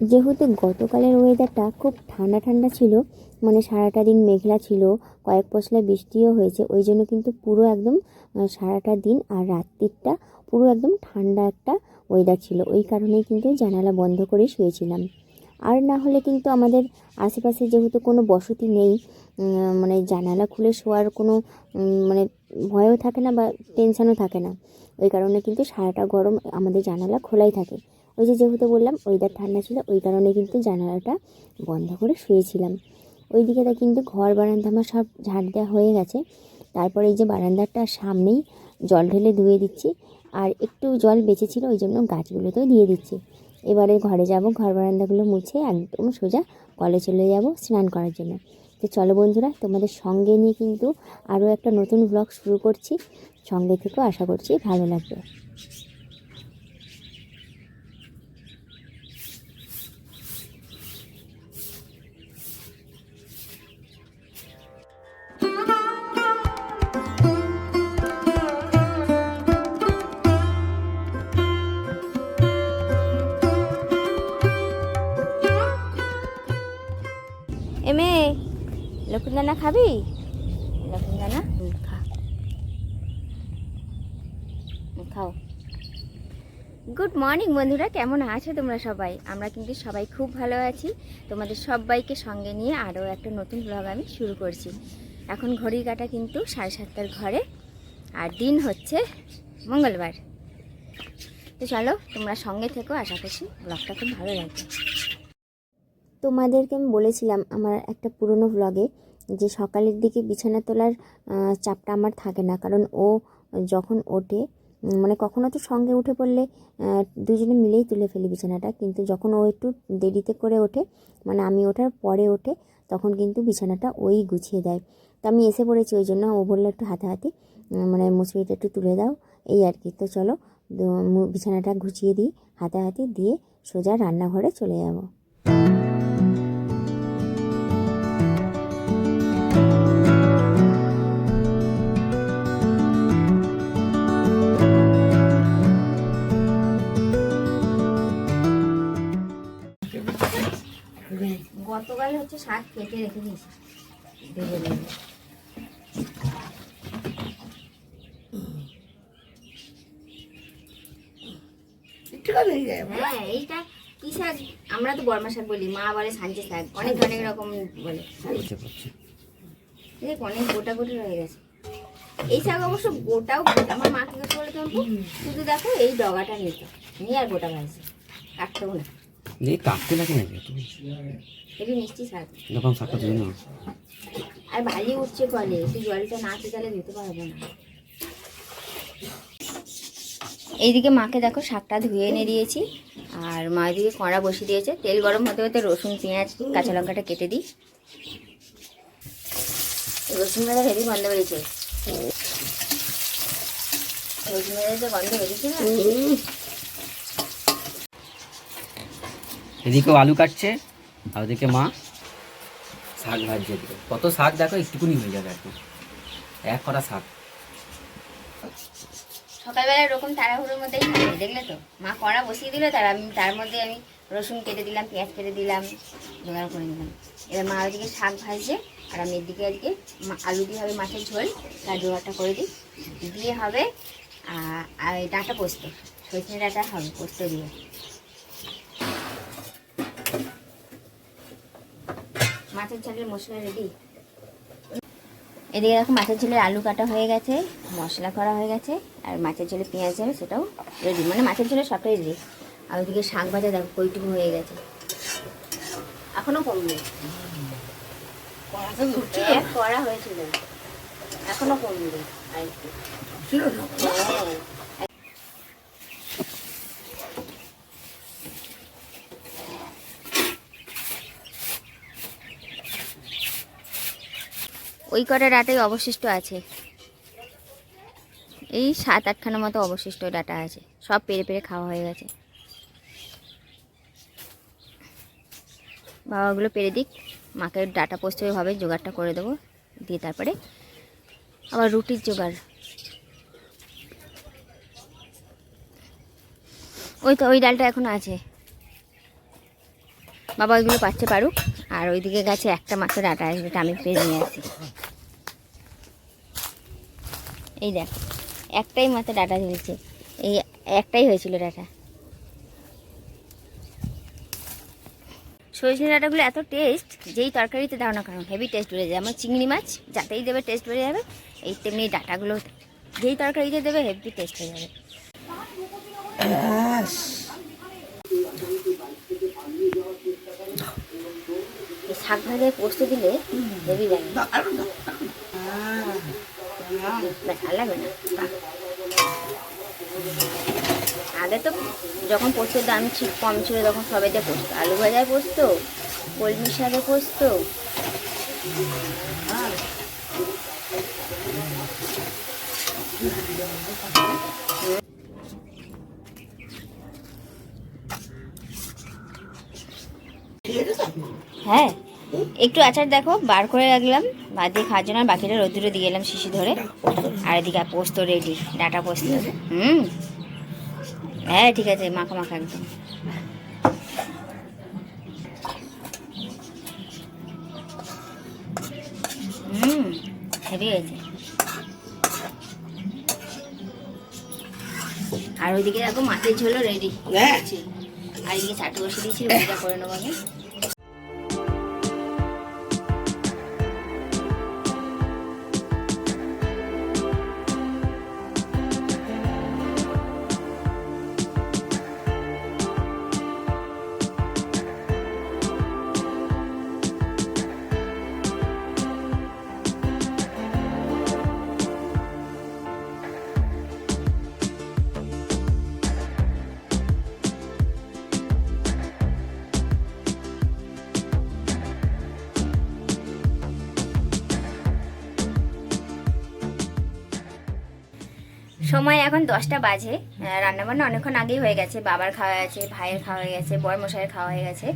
যেহেতু গতকালের ওয়েদারটা খুব ঠান্ডা ঠান্ডা ছিল মানে সারাটা দিন মেঘলা ছিল, কয়েক পশলা বৃষ্টিও হয়েছে, ওই জন্য কিন্তু পুরো একদম সারাটা দিন আর রাত্রিটা পুরো একদম ঠান্ডা একটা ওয়েদার ছিল, ওই কারণেই কিন্তু জানালা বন্ধ করে শুয়েছিলাম। আর না হলে কিন্তু আমাদের আশেপাশে যেহেতু কোনো বসতি নেই মানে জানালা খুলে শোয়ার কোনো মানে ভয়ও থাকে না বা টেনশনও থাকে না, ওই কারণে কিন্তু সারাটা গরম আমাদের জানালা খোলাই থাকে। ওই যে যেহেতু বললাম, ওয়েদার ঠান্ডা ছিল, ওই কারণে কিন্তু জানালাটা বন্ধ করে শুয়েছিলাম। ওই দিকে কিন্তু ঘর, বারান্দা আমার সব ঝাড় দেওয়া হয়ে গেছে। তারপরে এই যে বারান্দাটার সামনেই জল ঢেলে ধুয়ে দিচ্ছি, আর একটু জল বেঁচেছিল, ওই জন্য গাছগুলোতেও দিয়ে দিচ্ছি। এবারে ঘরে যাব, ঘর, বারান্দাগুলো মুছে একদম সোজা কলে চলে যাব স্নান করার জন্য। তো চলো বন্ধুরা, তোমাদের সঙ্গে নিয়ে কিন্তু আরও একটা নতুন ব্লগ শুরু করছি। সঙ্গে থেকেও আশা করছি ভালো লাগবে। এমে লক্ষ্মীদানা খাবি? লক্ষ্মীদানা খা। খাও। গুড মর্নিং বন্ধুরা, কেমন আছো তোমরা সবাই? আমরা কিন্তু সবাই খুব ভালো আছি। তোমাদের সবাইকে সঙ্গে নিয়ে আরও একটা নতুন ব্লগ আমি শুরু করছি। এখন ঘড়ির কাটা কিন্তু সাড়ে সাতটার ঘরে, আর দিন হচ্ছে মঙ্গলবার। তো চলো, তোমরা সঙ্গে থেকো, আশা করছি ব্লগটা খুব ভালো লাগবে। তোমাদেরকে আমি বলেছিলাম আমার একটা পুরনো ব্লগে যে সকালের দিকে বিছানা তোলার চাপটা আমার থাকে না। কারণ ও যখন ওঠে মানে কখনো তো সঙ্গে উঠে পড়লে দুজনে মিলেই তুলে ফেলি বিছানাটা। কিন্তু যখন ও একটু দেরিতে করে ওঠে মানে আমি ওঠার পরে ওঠে, তখন কিন্তু বিছানাটা ওই গুছিয়ে দেয়। তো আমি এসে পড়েছি, ওই জন্য ও বলল একটু হাতাহাতি মানে মুসুরিটা একটু তুলে দাও, এই আর কি। তো চলো বিছানাটা গুছিয়ে দিই, হাতাহাতি দিয়ে সোজা রান্নাঘরে চলে যাব। হচ্ছে শাক কেটে রেখে দিয়েছি। ভেজে নেব। হ্যাঁ এইটা কি শাক? আমরা তো বর্মা শাক বলি মা বলে সাঞ্চে শাক। অনেক অনেক রকম বলে। এই দেখ, অনেক গোটা গোটা রয়ে গেছে। এই শাক অবশ্য গোটাও আমার মা কি করতে বলে শুধু দেখো এই ডগাটা নিত নিয়ে আর গোটা ভাজছে। কাটতেও না। এই কাটতে লাগে নাকি? তুমি? মিষ্টি শাক যখন শাকটা তুমি না আর বালি উঠছে কলে একটু জলটা না শুকালে দিতে পারব না। এইদিকে মাকে দেখো শাকটা ধুয়ে এনে দিয়েছি। আর মা এদিকে কড়া বসিয়ে দিয়েছে। তেল গরম হতে হতে রসুন পেঁয়াজ কাঁচা লঙ্কাটা কেটে দিই। রসুন ভাজা হেভি গন্ধ বেরিয়েছে। রসুন ভাজা গন্ধ বেরিয়েছে না? এদিকেও আলু কাটছে, আর ওদিকে মা শাক ভাজছে এদিকে। কত শাক দেখো, একটুকুনি হয়ে যাবে এখন। এক করা শাক। সকালবেলা এরকম তাড়াহুড়োর মধ্যেই দেখলে তো? মা কড়া বসিয়ে দিল, তার আমি তার মধ্যে আমি রসুন কেটে দিলাম, পেঁয়াজ কেটে দিলাম, জোগাড় করে দিলাম এবার মা ওইদিকে শাক ভাজছে, আর আমি এদিকে আজকে আলু দিয়ে হবে মাছের ঝোল, তার জোগাড়টা করে দিই। দিয়ে হবে আর ডাঁটা পোস্ত, সজনে ডাঁটা হবে, পোস্ত দিয়ে। মাছের ঝোলের মশলা রেডি এদিকে দেখো মাছের ঝোলের আলু কাটা হয়ে গেছে মশলা করা হয়ে গেছে আর মাছের ঝোলে পেঁয়াজ যাবে সেটাও রেডি মানে মাছের ঝোলে সবটাই রেডি আর ওইদিকে শাক ভাজা দেখো কইটুকু হয়ে গেছে। এখনও কমবে। করা হয়েছিল এখনও কমবে। আর একটু। ওই কটা ডাটাই অবশিষ্ট আছে। এই সাত আটখানা মতো অবশিষ্ট ডাটা আছে। সব পেরে পেরে খাওয়া হয়ে গেছে। বাবাগুলো পেরে দিক। মাকে ডাটা পোস্ত হবে জোগাড়টা করে দেবো। দিয়ে তারপরে আবার রুটির জোগাড়। ওই তো, ওই ডালটা এখনও আছে। বাবা ওইগুলো পাচ্ছে পারুক। আর ওইদিকে গেছে একটা মাত্র ডাটা যেটা আমি পেয়ে নিয়ে আসি এই দেখ একটাই মাত্র ডাটা ঝুলছে এই একটাই হয়েছিল ডাটা সজনে ডাটাগুলো এত টেস্ট যেই তরকারিতে দাও না কারণ হেভি টেস্ট বেড়ে যায়। আমার চিংড়ি মাছ যাতেই দেবে টেস্ট বেড়ে যাবে এই তেমনি ডাটাগুলো যেই তরকারিতে দেবে হেভি টেস্ট হয়ে যাবে। শাক ভাজায় পোস্ত দিলে হেভি লাগে। লাগবে না বাহ। আগে তো যখন পোস্তের দাম ঠিক কম ছিল তখন সবেতে পোস্ত। আলু ভাজায় পোস্ত কলমি শাকে পোস্ত। হ্যাঁ। একটু আচার দেখো বার করে রাখলাম। বাদ দিয়ে খাওয়ার জন্য আর বাকিটা রোদ্দুরে দিয়ে এলাম শিশি ধরে। আর এদিকে পোস্ত রেডি ডাটা পোস্ত। হুম। হ্যাঁ ঠিক আছে মাখা মাখা একদম। হুম হেভি হয়েছে। আর ওইদিকে দেখো মাছের ঝোলও রেডি আর এদিকে চাটু বসে দিয়েছি করে নেব আমি। সময় এখন দশটা বাজে রান্নাবান্না অনেকক্ষণ আগেই হয়ে গেছে, বাবার খাওয়া হয়ে গেছে, ভাইয়ের খাওয়া হয়ে গেছে বর মশাইয়ের খাওয়া হয়ে গেছে,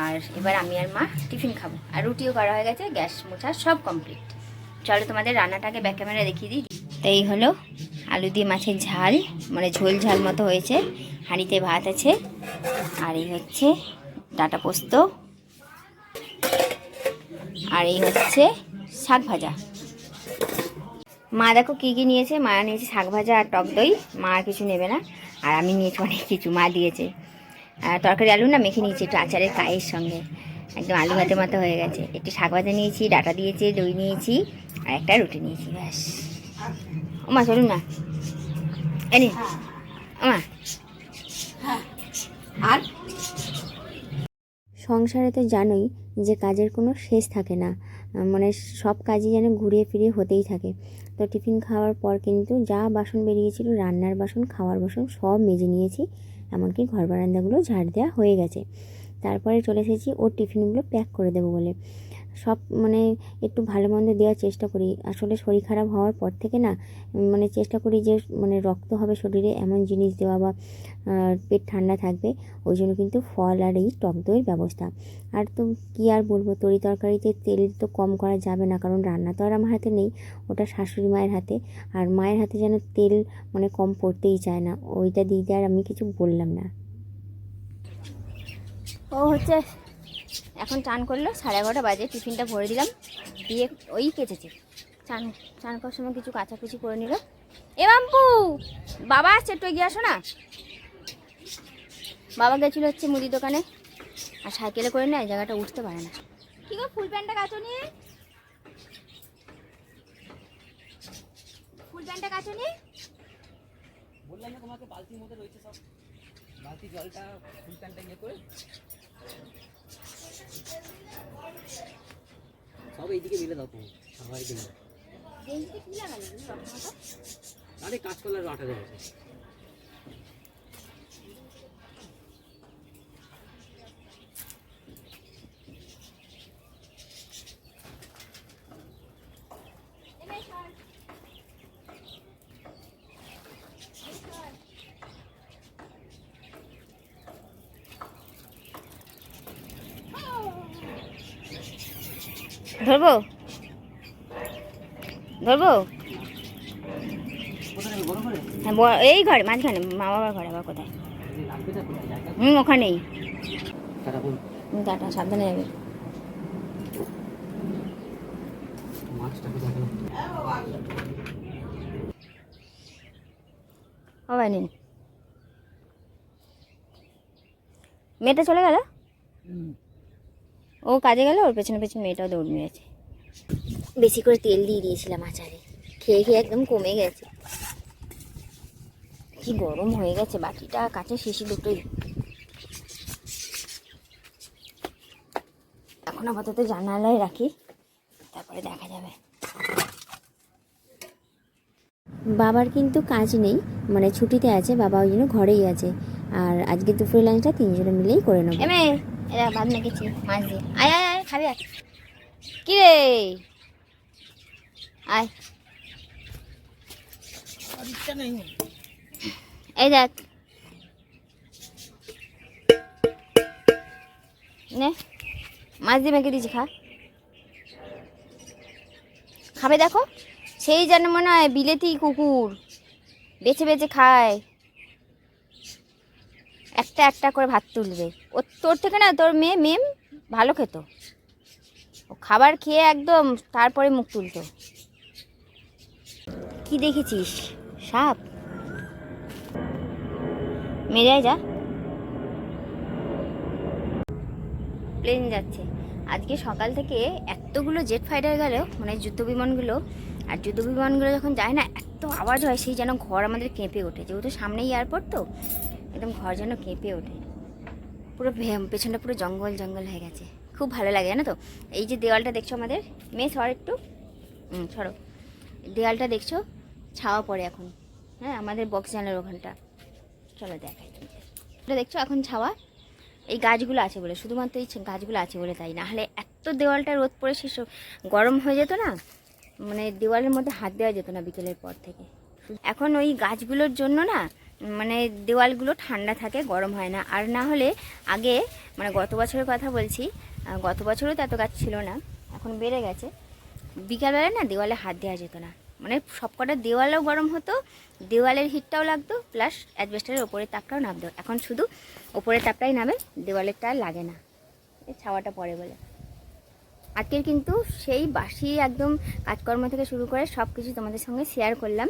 আর এবার আমি আর মা টিফিন খাব, আর রুটিও করা হয়ে গেছে, গ্যাস মোছা সব কমপ্লিট চলো তোমাদের রান্নাটাকে ব্যাক ক্যামেরা দেখিয়ে দিই। তো এই হলো আলু দিয়ে মাছের ঝাল মানে ঝোল ঝাল মতো হয়েছে, হাঁড়িতে ভাত আছে, আর এই হচ্ছে ডাটা পোস্ত, আর এই হচ্ছে শাক ভাজা। মা দেখো কী কী নিয়েছে? মা নিয়েছে শাক ভাজা আর টক দই। মা আর কিছু নেবে না। আর আমি নিয়েছি অনেক কিছু। মা দিয়েছে। আর তরকারি আলু না মেখে নিয়েছি একটু আচারের কায়ের সঙ্গে। একদম আলু ভাতের মতো হয়ে গেছে। একটু শাক ভাজা নিয়েছি ডাটা দিয়েছে দই নিয়েছি আর একটা রুটি নিয়েছি ব্যাস। ও মা চলুন না। এনে ও মা আর? সংসারে তো জানোই যে কাজের কোনো শেষ থাকে না। মানে সব কাজই যেন ঘুরিয়ে ফিরিয়ে হতেই থাকে। তো টিফিন খাওয়ার পর কিন্তু যা বাসন বেরিয়েছিল, রান্নার বাসন, খাওয়ার বাসন, সব মেজে নিয়েছি। এমনকি ঘর বারান্দাগুলো ঝাড় দেওয়া হয়ে গেছে। তারপরে চলে এসেছি ওর টিফিনগুলো প্যাক করে দেবো বলে। সব মানে একটু ভালো মন্দ দেওয়ার চেষ্টা করি। আসলে শরীর খারাপ হওয়ার পর থেকে না মানে চেষ্টা করি যে মানে রক্ত হবে শরীরে এমন জিনিস দেওয়া বা পেট ঠান্ডা থাকবে, ওই জন্য কিন্তু ফল আর এই টক দইয়ের ব্যবস্থা। আর তো কী আর বলব, তরি তরকারিতে তেল তো কম করা যাবে না, কারণ রান্না তো আর আমার হাতে নেই, ওটা শাশুড়ি মায়ের হাতে। আর মায়ের হাতে যেন তেল মানে কম পড়তেই চায় না, ওইটা দিতে আর আমি কিছু বললাম না। ও হচ্ছে এখন চান করল, সাড়ে এগারোটা বাজে, টিফিনটা ভরে দিলাম, দিয়ে ওই কেচেছে। চান চান করার সময় কিছু কাচাকুচি করে নিল। এ বাম্পু, বাবা আসছে, একটু এগিয়ে আসো না। বাবা গেছিল হচ্ছে মুদি দোকানে, আর সাইকেলে করে নেয় জায়গাটা উঠতে পারে না। কি গো, ফুল প্যান্টটা কাচো নি? ফুল প্যান্টটা কাচো নি? বললাম না তোমাকে বালতির মধ্যে রয়েছে সব। বালতি জলটা ফুল প্যান্টটা ইয়ে করে। সব এইদিকে মিলে দাও তুমি সবাই দিলে গেঞ্জিতে কি লাগালি? রকমটা আরে কাঁচকলার আটা দেবো ধরবো? ধরবো? হ্যাঁ এই ঘরে, মাঝখানে, মা বাবার ঘরে, আবার কোথায়? হুম, ওখানেই। টাটা সাবধানে যাবে। ভাই, নিন। মেয়েটা চলে গেল? ও কাজে গেল ওর পেছনে পেছনে মেয়েটাও দৌড় মেরেছে। বেশি করে তেল দিয়ে দিয়েছিলাম আচারে। খেয়ে খেয়ে একদম কমে গেছে। কি গরম হয়ে গেছে বাকিটা কাঁচের শিশি দুটোই। এখন আপাতত জানালায় রাখি তারপরে দেখা যাবে। বাবার কিন্তু কাজ নেই মানে ছুটিতে আছে বাবা ওই জন্য ঘরেই আছে। আর আজকে দুপুরের লাঞ্চটা তিনজনে মিলেই করে নেব। এরা ভাত মেখেছি মাছ দিয়ে। আয় আয় আয়, খাবি, আয়। কি রে? আয়। এই দেখ। নে। মাছ দিয়ে মেখে দিয়েছি, খা। খাবে, দেখো? সেই যেন মনে হয় বিলেতি কুকুর। বেছে বেছে খায়। একটা একটা করে ভাত তুলবে। ও তোর থেকে না, তোর মেয়ে মেম ভালো খেত। ও খাবার খেয়ে একদম তারপরে মুখ তুলতো। কি দেখেছিস? সাপ? মেরে যা। প্লেন যাচ্ছে। আজকে সকাল থেকে এতগুলো জেট ফাইটার গেল মানে যুদ্ধ বিমানগুলো। আর যুদ্ধ বিমানগুলো যখন যায় না, এত আওয়াজ হয়, সেই যেন ঘর আমাদের কেঁপে ওঠে। যেহেতু সামনেই এয়ারপোর্ট তো একদম ঘর যেন কেঁপে ওঠে। পুরো পেছনটা পুরো জঙ্গল জঙ্গল হয়ে গেছে। খুব ভালো লাগে, জানো তো? এই যে দেওয়ালটা দেখছ আমাদের? মেয়ে, সর একটু। সরো। দেওয়ালটা দেখছ? ছাওয়া পড়ে এখন। হ্যাঁ আমাদের বক্স জানার ওখানটা। চলো দেখাই এটা দেখছ এখন ছাওয়া? এই গাছগুলো আছে বলে, শুধুমাত্র এই গাছগুলো আছে বলে তাই। না হলে এত দেওয়ালটা রোদ পড়ে শেষ গরম হয়ে যেত না? মানে দেওয়ালের মধ্যে হাত দেওয়া যেত না বিকেলের পর থেকে। এখন ওই গাছগুলোর জন্য না মানে দেওয়ালগুলো ঠান্ডা থাকে, গরম হয় না। আর না হলে আগে মানে গত বছরের কথা বলছি গত বছরও তো এত গাছ ছিল না, এখন বেড়ে গেছে। বিকালবেলা না দেওয়ালে হাত দেওয়া যেত না। মানে সবকটা দেওয়ালও গরম হতো, দেওয়ালের হিটটাও লাগতো, প্লাস অ্যাডভেস্টারের ওপরের তাপটাও নামতো। এখন শুধু ওপরের তাপটাই নামে, দেওয়ালেরটা লাগে না। এই ছাওয়াটা পড়ে বলে। আজকের কিন্তু সেই বাসি একদম কাজকর্ম থেকে শুরু করে সব কিছু তোমাদের সঙ্গে শেয়ার করলাম।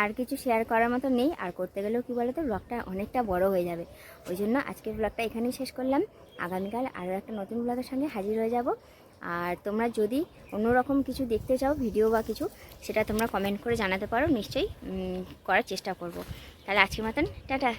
আর কিছু শেয়ার করার মতো নেই। আর করতে গেলেও কী বলো তো ব্লগটা অনেকটা বড় হয়ে যাবে। ওই জন্য আজকের ব্লগটা এখানেই শেষ করলাম। আগামীকাল আরও একটা নতুন ব্লগের সঙ্গে হাজির হয়ে যাব। আর তোমরা যদি অন্যরকম কিছু দেখতে চাও ভিডিও বা কিছু, সেটা তোমরা কমেন্ট করে জানাতে পারো। নিশ্চয়ই করার চেষ্টা করব। তাহলে আজকের মতন, টাটা।